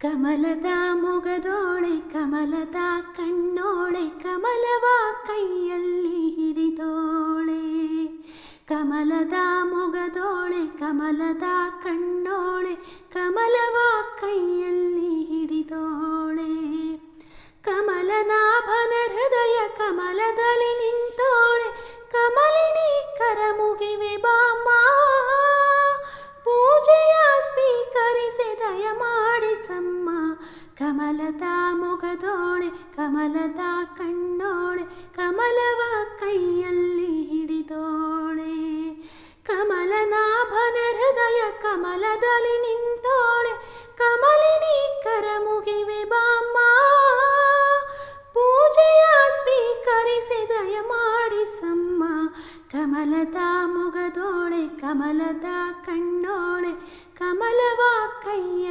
ಕಮಲದ ಮೊಗದೋಳೆ ಕಮಲದ ಕಣ್ಣೋಳೆ ಕಮಲವ ಕೈಯಲ್ಲಿ ಹಿಡಿದೋಳೆ ಕಮಲದ ಮೊಗದೋಳೆ ಕಮಲದ ಕಣ್ಣೋಳೆ ಕಮಲವ ಕೈಯಲ್ಲಿ ಹಿಡಿದೋಳೆ ಕಮಲನಾಭನ ಹೃದಯ ಕಮಲದಲ್ಲಿ ನಿಂತೋಳೆ ಕಮಲಿನಿ ಕರಮುಗಿವೆ ಬಾಮ್ಮ ಪೂಜೆಯ ಸ್ವೀಕರಿಸಿ ದಯ ಮಾಡಿಸಮ್ಮ ಕಮಲದ ಮೊಗದೋಳೆ ಕಮಲದ ಕಣ್ಣೋಳೆ, ಕಮಲವ ಕೈಯಲ್ಲಿ ಹಿಡಿದೋಳೆ. ಕಮಲನಾಭನ ಹೃದಯ ಕಮಲದಲ್ಲಿ ನಿಂತೋಳೆ. ಕಮಲಿನಿ ಕರಮುಗಿವೆ ಬಾಮ್ಮ, ಪೂಜೆಯ ಸ್ವೀಕರಿಸಿ ದಯ ಮಾಡಿಸಮ್ಮ ಕಮಲದ ಮೊಗದೋಳೆ ಕಮಲದ ಕಣ್ಣೋಳೆ, ಕಮಲವ ಕೈಯಲ್ಲಿ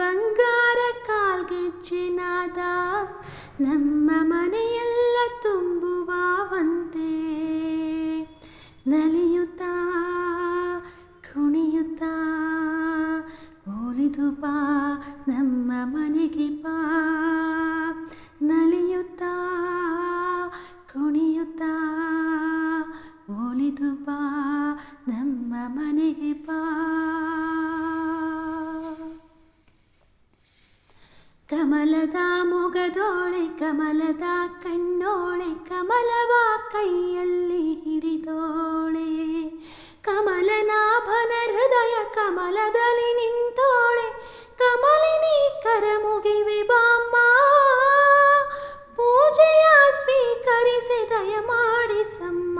ಬಂಗಾರ ಕಾಲ್ಗೆಜ್ಜೆನಾದ ನಮ್ಮ ಮನೆಯೆಲ್ಲ ತುಂಬುವಂತೆ ನಲಿಯುತ್ತಾ ಕುಣಿಯುತ್ತಾ ಓಲಿದು ಬಾ ನಮ್ಮ ಮನೆಗೆ ಬಾ. ಕಮಲದ ಮೊಗದೋಳೆ ಕಮಲದ ಕಣ್ಣೋಳೆ ಕಮಲವ ಕೈಯಲ್ಲಿ ಹಿಡಿದೋಳೆ ಕಮಲನಾಭನ ಹೃದಯ ಕಮಲದಲ್ಲಿ ನಿಂತೋಳೆ ಕಮಲಿನಿ ಕರಮುಗಿವೆ ಬಾಮ್ಮ ಪೂಜೆಯ ಸ್ವೀಕರಿಸಿ ದಯ ಮಾಡಿಸಮ್ಮ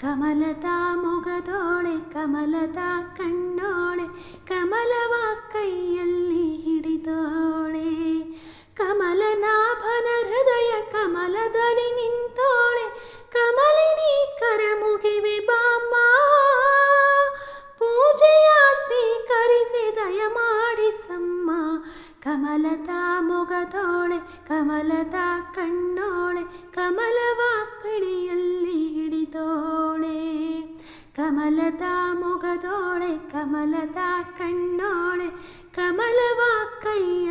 ಕಮಲದ ಮೊಗದೋಳೆ ಕಮಲದ ಕಣ್ಣೋಳೆ ಕಮಲವ ಕೈಯಲ್ಲಿ കമലതാ മുഖതോളെ കമലതാ കണ്ണോളെ കമലവാക്കയ്യ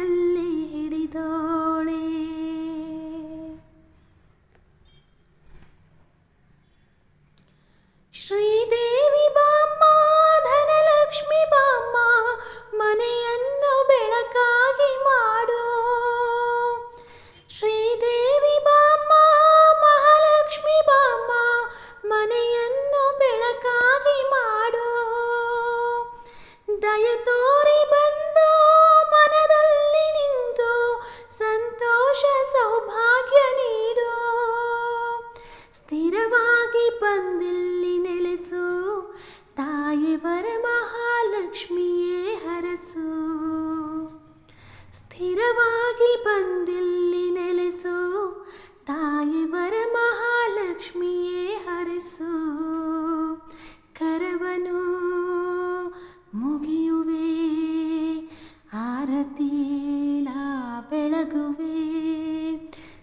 ಆರತಿನ ಬೆಳಗುವೆ.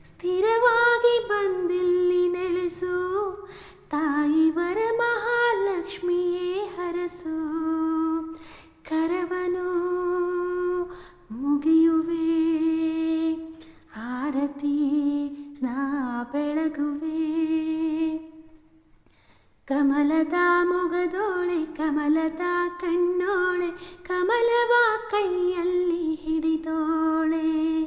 ಸ್ಥಿರವಾಗಿ ಬಂದಿಲ್ಲಿ ನೆಲೆಸು. ತಾಯಿವರ ಮಹಾಲಕ್ಷ್ಮಿಯೇ ಹರಸು. ಕರವನು ಮುಗಿಯುವೆ. ಆರತಿ ನಾ ಕಮಲದ ಮೊಗದೋಳೆ, ಕಮಲದ ಕಣ್ಣೋಳೆ, ಕಮಲವ ಕೈಯಲ್ಲಿ ಹಿಡಿದೋಳೆ.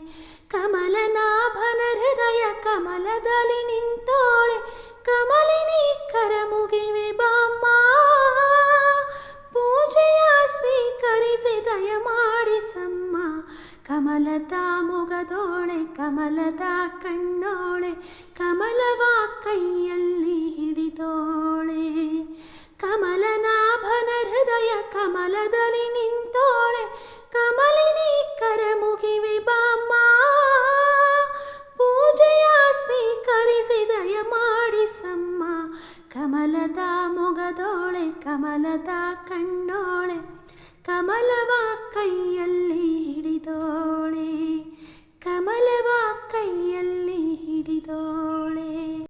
ಕಮಲನಾಭನ ಹೃದಯ ಕಮಲದಲ್ಲಿ ನಿಂತೋಳೆ. ಕಮಲಿನಿ ಕರಮುಗಿವೆ ಬಾಮ್ಮ. ಪೂಜೆಯ ಸ್ವೀಕರಿಸಿ ದಯ ಮಾಡಿಸಮ್ಮ ಕಮಲತಾ ಮೊಗದೋಳೆ, ಕಮಲದ ಕಣ್ಣೋಳೆ, ಕಮಲವ കമലത കണ്ണോളെ കമലവാ കയ്യല്ലി ഹിടിതോളെ കമലവാ കയ്യല്ലി ഹിടിതോളെ.